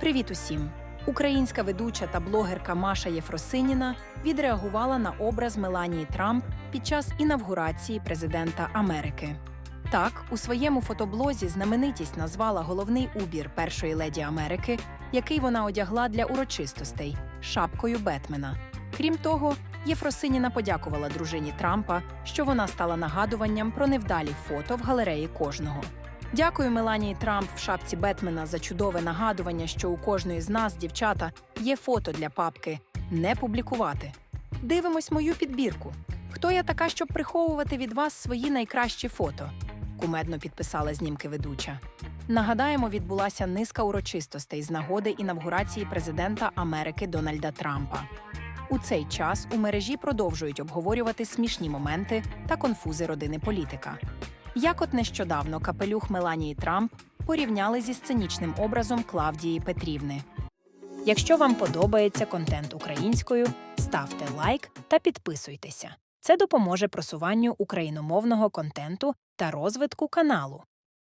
Привіт усім! Українська ведуча та блогерка Маша Єфросиніна відреагувала на образ Меланії Трамп під час інавгурації президента Америки. Так, у своєму фотоблозі знаменитість назвала головний убір першої леді Америки, який вона одягла для урочистостей шапкою Бетмена. Крім того, Єфросиніна подякувала дружині Трампа, що вона стала нагадуванням про невдалі фото в галереї кожного. Дякую Меланії Трамп в шапці Бетмена за чудове нагадування, що у кожної з нас, дівчата, є фото для папки не публікувати. Дивимось мою підбірку. Хто я така, щоб приховувати від вас свої найкращі фото? Кумедно підписала знімки ведуча. Нагадаємо, відбулася низка урочистостей з нагоди інавгурації президента Америки Дональда Трампа. У цей час у мережі продовжують обговорювати смішні моменти та конфузи родини політика. Як от нещодавно капелюх Меланії Трамп порівняли зі сценічним образом Клавдії Петрівни. Якщо вам подобається контент українською, ставте лайк та підписуйтеся. Це допоможе просуванню україномовного контенту та розвитку каналу.